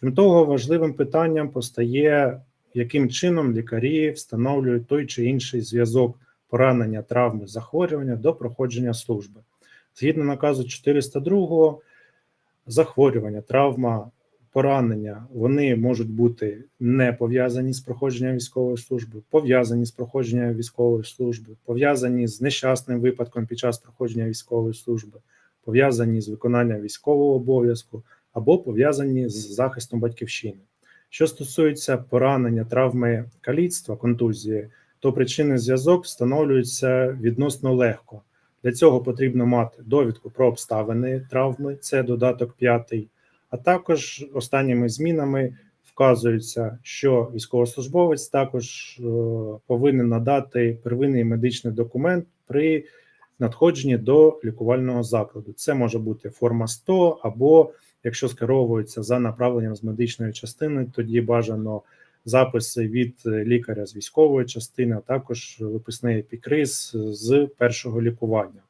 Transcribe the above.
Крім того, важливим питанням постає, яким чином лікарі встановлюють той чи інший зв'язок поранення, травми, захворювання до проходження служби. Згідно наказу 402, захворювання, травма, поранення вони можуть бути не пов'язані з проходженням військової служби, пов'язані з проходженням військової служби, пов'язані з нещасним випадком під час проходження військової служби, пов'язані з виконанням військового обов'язку або пов'язані з захистом батьківщини. Що стосується поранення, травми каліцтва, контузії, то причинний зв'язок встановлюється відносно легко. Для цього потрібно мати довідку про обставини травми, це додаток 5, а також останніми змінами вказується, що військовослужбовець також е, повинен надати первинний медичний документ при надходженні до лікувального закладу. Це може бути форма 100 або якщо скеровується за направленням з медичної частини, тоді бажано записи від лікаря з військової частини, а також виписний епікриз з першого лікування.